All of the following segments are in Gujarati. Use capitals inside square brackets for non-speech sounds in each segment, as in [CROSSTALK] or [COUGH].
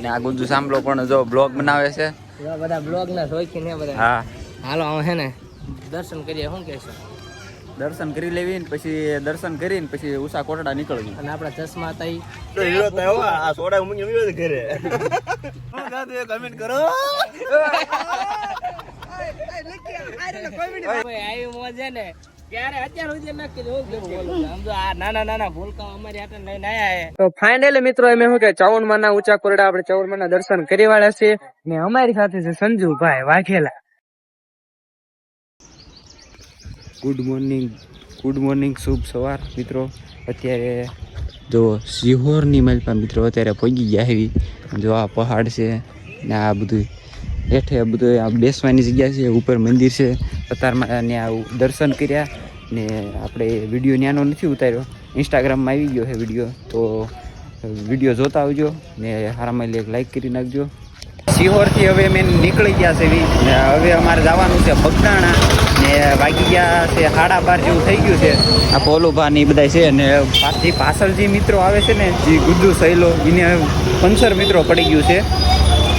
અને આ ગુંજુ સાંભળો પણ જો બ્લોગ બનાવે છે. એવા બધા બ્લોગ ના શોખીન હે બધા. હા. હાલો હું હે ને. દર્શન કરીએ શું કહેશો? દર્શન કરી લેવી ને પછી દર્શન કરીને પછી ઉષા કોટડા નીકળવી. અને આપણા ચશ્મા હતા ઈ કમેન્ટ કરો કોઈ આવી મોજ છે ને ક્યારે અત્યાર સુધી ન કીધું હું કેવું બોલું આમ તો આ મોજે નાના ભૂલકા અમારી હાટે લઈને આયા તો ફાઇનલી મિત્રો અમે શું કે ચૌન માના ઊંચા કોરડા આપણે ચૌન માના દર્શન કરી વાળા છે ને અમારી સાથે છે Sanjubhai Vaghela. Good morning good morning શુભ સવાર મિત્રો. અત્યારે જો સિહોરની મલપા મિત્રો અત્યારે પહોંચી ગયા એવી જો આ પહાડ છે ને આ બધું હેઠે બધું આ બેસવાની જગ્યા છે ઉપર મંદિર છે. અત્યારમાં આવું દર્શન કર્યા. ને આપણે વીડિયો ન્યાનો નથી ઉતાર્યો. ઇન્સ્ટાગ્રામમાં આવી ગયો છે વીડિયો. તો વીડિયો જોતા આવજો ને હારામાં એક લાઇક કરી નાખજો. સિહોરથી હવે મેં નીકળી ગયા છે ને હવે અમારે જવાનું છે બગદાણા. ને વાગી ગયા છે સાડા બાર જેવું થઈ ગયું છે. આ પોલુભા ને એ બધા છે ને પાછી પાછળ જે મિત્રો આવે છે ને જે ગુજ્જુ સહેલો એને પંચર મિત્રો પડી ગયું છે.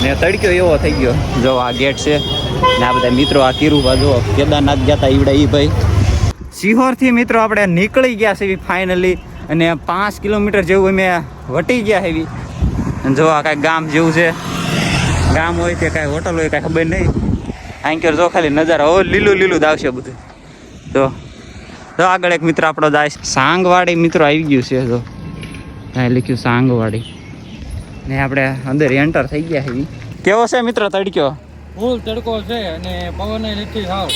ને તડક્યો એવો થઈ ગયો. જો આ ગેટ છે ને આ બધા મિત્રો આ કિરુભા જો કેદારનાથ ગયા હતા ઈવડા એ ભાઈ. સિહોરથી મિત્રો આપણે નીકળી ગયા છે ફાઇનલી અને પાંચ કિલોમીટર જેવું અમે વટી ગયા એવી અને જો આ કાંઈક ગામ જેવું છે. ગામ હોય કે કાંઈ હોટલ હોય, કાંઈ ખબર નહીં. આંકર જો ખાલી નજારા હો લીલું લીલું જ આવશે બધું. તો તો આગળ એક મિત્ર આપણો જાય. સાંગવાડી મિત્રો આવી ગયું છે, જો. કાંઈ લખ્યું સાંગવાડી. ને આપણે અંદર એન્ટર થઈ ગયા એવી કેવો છે મિત્ર તડક્યો? ફૂલ તડકો છે અને પવન નથી થાવ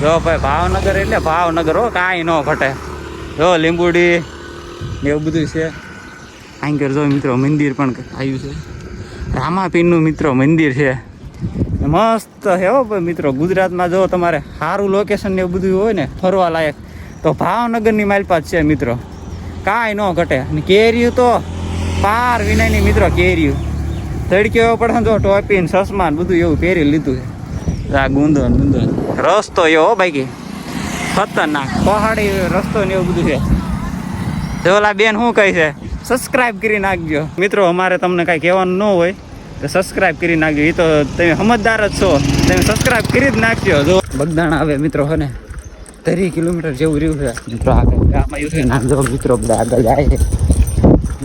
જો ભાઈ ભાવનગર એટલે ભાવનગર હો, કાંઈ ન ઘટે. જો લીંબુડી એવું બધું છે. આંકર જો મિત્રો મંદિર પણ આવ્યું છે. રામાપીરનું મિત્રો મંદિર છે. મસ્ત છે હો ભાઈ મિત્રો, ગુજરાતમાં જો તમારે સારું લોકેશન ને એવું બધું હોય ને, ફરવા લાયક, તો ભાવનગરની માલપાત છે મિત્રો. કાંઈ ન ઘટે. અને કેરીયું તો પાર વિનાયની મિત્રો કેરિયું તડક્યો પડે જો ટોપી ને ચશ્મા બધું એવું પહેરી લીધું છે. આ ગુંદો ને ગુંદો રસ્તો એવો બાકી ખતરનાક. પહાડી રસ્તો ને એવું બધું છે. જોલા બેન શું કહે છે? સબસ્ક્રાઇબ કરી નાખજો. મિત્રો, અમારે તમને કાંઈ કહેવાનું ન હોય, તો સબસ્ક્રાઇબ કરી નાખજો. એ તો તમે સમજદાર જ છો. તમે સબસ્ક્રાઇબ કરી જ નાખજો. જો બગદાણા આવે મિત્રો હને ત્રીસ કિલોમીટર જેવું રહ્યું છે. મિત્રો આગળ ગામ આવ્યું છે નામ મિત્રો બધા આગળ જાય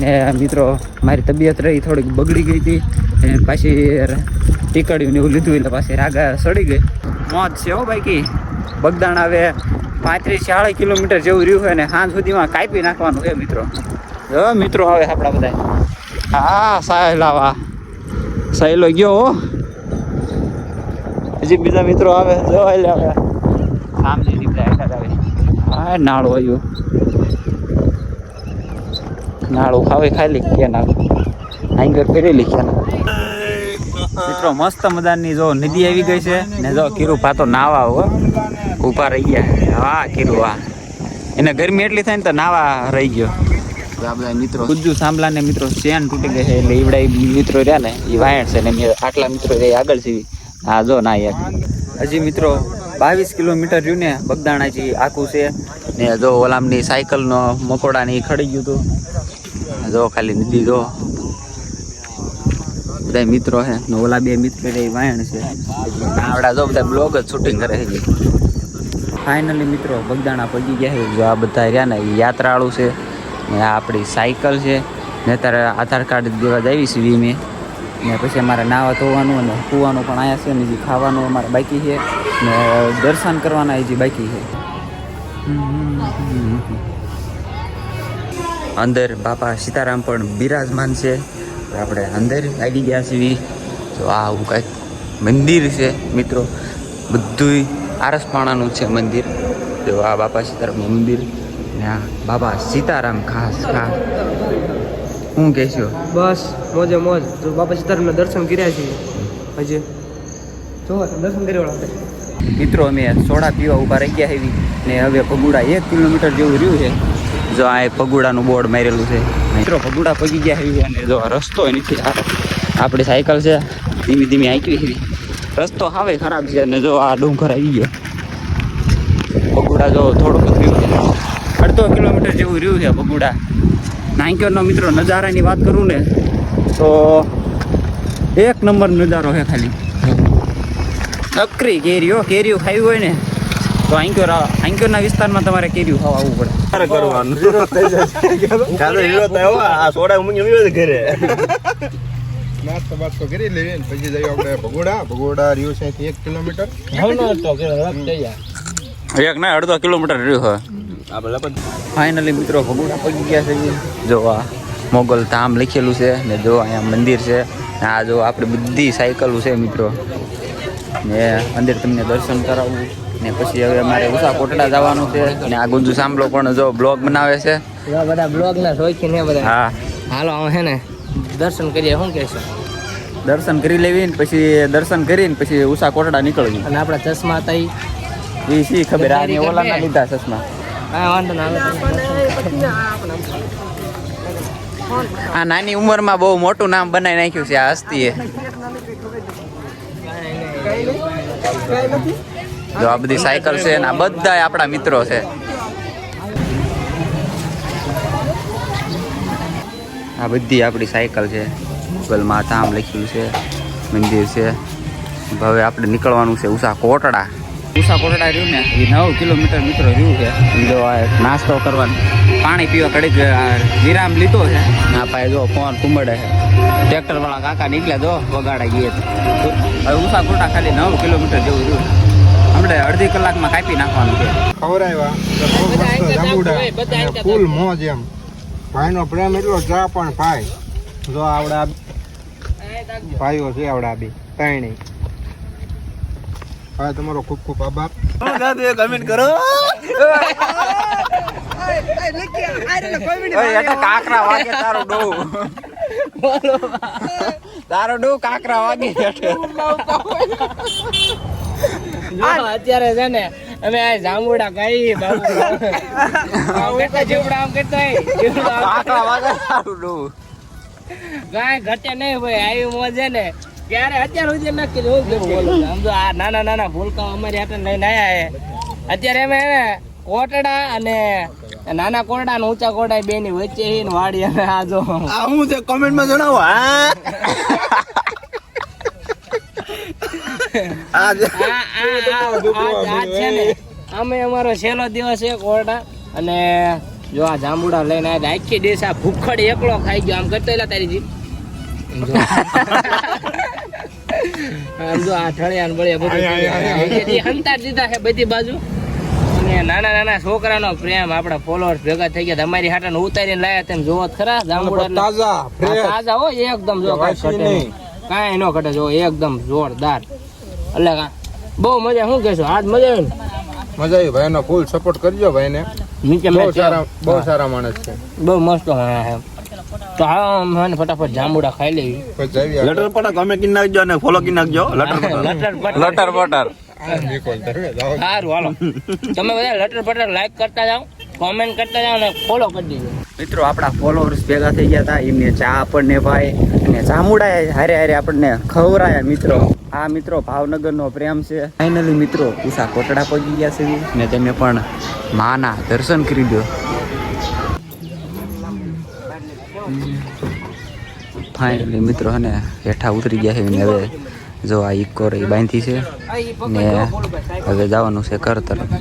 ને મિત્રો, મારી તબિયત રહી થોડીક બગડી ગઈ હતી. અને પાછી ટીકડ્યું ને એવું લીધું એટલે પાછી રાગા સડી ગઈ. મોત છે હો બાકી. બગદાણ આવે પાંત્રીસ ચાળીસ કિલોમીટર જેવું રહ્યું હોય ને સાંજ સુધીમાં કાપી નાખવાનું છે મિત્રો. જો મિત્રો આવે આપણા બધા હા સાહેલાવા સાહેલો ગયો હો. હજી બીજા મિત્રો આવે જો આવે સામે નીકળે એકાદ આવે હા નાળું આવ્યું. નાળું ખાવે ખાલી કે નાળું આંગર કરેલી કે મિત્રો, મસ્ત મજાની જો નદી આવી ગઈ છે ને જો કીરુ પાતો નાવા હો. ઊભા રહી ગયા. હા કીરુ, વાહ. એને ગરમી એટલી થાય ને તો નાવા રહી ગયો. મિત્રો ગુજ્જુ સાંભળા ને મિત્રો, ચેન તૂટી ગઈ છે એટલે ઈવડા મિત્રો રહ્યા ને એ વાયણ છે ને આટલા મિત્રો સીવી હા, જો ના યાર. હજી મિત્રો, બાવીસ કિલોમીટર રહ્યું ને બગદાણાજી આખું છે. ને જો ઓલામની સાયકલનો મકોડા ની ખડી ગયું હતું. જો ખાલી નદી જો. બધા મિત્રો છે ને ઓલા બે મિત્ર એ વાયણ છે. આવડા જો બધા બ્લોગ જ શૂટિંગ કરે છે. ફાઇનલી મિત્રો, બગદાણા પગી ગયા છે. જો આ બધા રહ્યા ને, એ યાત્રાળુ છે. ને આ આપણી સાયકલ છે. ને અત્યારે આધાર કાર્ડ દેવા જાવી છે વીમે. ને પછી અમારે નાવા ધોવાનું અને કૂવાનું પણ આયા છે ને જે ખાવાનું અમારે બાકી છે. ને દર્શન કરવાના હજી બાકી છે. અંદર બાપા સીતારામ પણ બિરાજમાન છે. આપણે અંદર આવી ગયા છીએ. તો આ આવું કાંઈક મંદિર છે મિત્રો. બધુંય આરસપાણાનું છે મંદિર. તો આ બાપા સીતારામનું મંદિર ને આ બાબા સીતારામ ખાસ ખાસ. હું કહેશો બસ મોજે મોજ. તો બાપા સીતારામના દર્શન કર્યા છે. હજી જો દર્શન કરી વાળા મિત્રો અમે સોડા પીવા ઊભા રહી ગયા એવી ને હવે પગુડા એક કિલોમીટર જેવું રહ્યું છે. જો આ પગુડાનું બોર્ડ મારેલું છે. મિત્રો પગુડા પગી ગયા એવી અને જો રસ્તો નથી આપણી સાયકલ છે. ધીમે ધીમે આંકવી એવી રસ્તો હવે ખરાબ છે અને જો આ ડુંગર આવી ગયો. પગુડા જો થોડુંક રહ્યું અડધો કિલોમીટર જેવું રહ્યું છે પગુડા નાંક્યોનો મિત્રો, નજારાની વાત કરું ને, તો એક નંબર નજારો છે ખાલી. નકરી કેરીઓ કેરીઓ ખાવી હોય ને તો આંક્યોર આંક્યોરના વિસ્તારમાં તમારે કેર્યું ખાવા આવવું પડે. કરવાનું. કાલે વિરોધ થયો? [LAUGHS] આ સોડા મૂંગી વિરોધ ઘરે. [LAUGHS] નાસ્તો બાસ્તો કરી લેવી ને પછી જઈએ આપણે ભગોડા. ભગોડા રહ્યું છે એક કિલોમીટર. એક ના અડધો કિલોમીટર રહ્યો હોય આપણે ફાઇનલી મિત્રો ભગોડા પગી ગયા છે જી. આ મોગલ ધામ લખેલું છે ને જો અહીંયા મંદિર છે. ને આ જો આપણે બધી સાયકલો છે મિત્રો. ને અંદર તમને દર્શન કરાવવું ને પછી હવે અમારે ઉષા કોટડા જવાનું છે ને આ ગુંજુ સાંભળો પણ જો બ્લોગ બનાવે છે. બધા બ્લોગ ના શોખીન ને બધા. હા. હાલો હવે છે ને. દર્શન કરીએ શું કહેશો દર્શન કરી લેવી ને પછી દર્શન કરીને પછી ઉષા કોટડા નીકળવી. અને આપણા ચશ્મા હતા એ શી ખબર આ ને ઓલા ના લીધા ચશ્મા. હા વાંધો ના આ નાની ઉંમરમાં બહુ મોટું નામ બનાવી નાખ્યું છે આ હસ્તીએ. જો આ બધી સાયકલ છે ને આ બધા આપણા મિત્રો છે. આ બધી આપણી સાયકલ છે. ગૂગલમાં ધામ લખ્યું છે મંદિર છે. હવે આપણે નીકળવાનું છે ઉષા કોટડા. ઉષા કોટડા રહ્યું ને? એ નવ કિલોમીટર મિત્રો રહ્યું છે. જો આ નાસ્તો કરવાનો. પાણી પીવા કડીક આ વિરામ લીધો છે. ના ભાઈ જો ફોન કુંબડે છે. ટ્રેક્ટર વાળા કાકા નીકળ્યા જો વગાડા ગયે હવે ઉષા કોટા ખાલી નવ કિલોમીટર જેવું રહ્યું. આપણે અડધી કલાકમાં કાપી નાખવાનું છે. ખવડાવ્યા ફૂલ મોજ એમ. ભાઈનો પ્રેમ એટલો ચા પણ ભાઈ. જો આવડા ભાઈઓ છે આવડા બે. ત્રણેય. ભાઈ તમારો ખૂબ ખૂબ આભાર. કમેન્ટ કરો. કાકરા વાગે તારો ડો. તારો ડો કાકરા વાગે. અત્યારે છે ને અમે આ જાંબુડા ગાઈ બાબુ. જીવડા આમ કરતા કાંઈ ઘટે નહીં ભાઈ આવી મોજે છે ને. ત્યારે અત્યાર સુધી નક્કી હું કેવું તો આ નાના નાના ભૂલકા અમારી હાથે લઈને આવ્યા છે. અત્યારે અમે કોટડા અને નાના કોરડા ને ઊંચા કોરડા બે ની વચ્ચે વાડી અમે આ જો હું છે? કોમેન્ટમાં જણાવો હા? આ આ આ આ આ આ છે ને અમે અમારો છેલ્લો દિવસ છે કોરડા અને જો આ જાંબુડા લઈને આવ્યા આખી દેશ આ ભૂખડ એકલો ખાઈ ગયો. આમ કરતો એલા તારી [LAUGHS] આમ જો આ ઠળિયા બળિયા બધું હંતાર દીધા છે બાજુ. અને નાના નાના છોકરાનો પ્રેમ આપણા ફોલોઅર્સ ભેગા થઈ ગયા. તમારી ને ઉતારીને લાયા તેમ જોવો ખરા જાંબુડા તાજા આ તાજા હો એકદમ જો કાંઈ ઘટે નહીં. કાંઈ ન ઘટે જો એકદમ જોરદાર. એટલે કા- બહુ મજા શું કહેશો? આજ મજા આવી ને? મજા આવી ભાઈનો ફૂલ સપોર્ટ કરજો ભાઈને. નીચે બહુ સારા બહુ સારા માણસ છે. બહુ મસ્ત માણસ છે તો હા મને ફટાફટ જાંબુડા ખાઈ લેવી. પછી લટર પટા તમે કી નાખજો અને ફોલો કી નાખજો લટર પટર લટર પટર. સારું હાલો. તમે બધા લટર પટર લાઈક કરતા જાઓ કોમેન્ટ કરતા જાઓ અને ફોલો કરી દીજો. મિત્રો આપણા ફોલોઅર્સ ભેગા થઈ ગયા હતા. એમને ચા આપણને ભાઈ અને જામુડા હારે હારે આપણને ખવરાયા મિત્રો. આ મિત્રો ભાવનગરનો પ્રેમ છે. ફાઇનલી મિત્રો, ઉષા કોટડા પગી ગયા છે. ને તેમને પણ માના દર્શન કરી દો ફાઇનલી મિત્રો અને હેઠા ઉતરી ગયા છે ને હવે જો આ ઇકો રહી બાંધી છે. ને હવે જવાનું છે કર તરફ.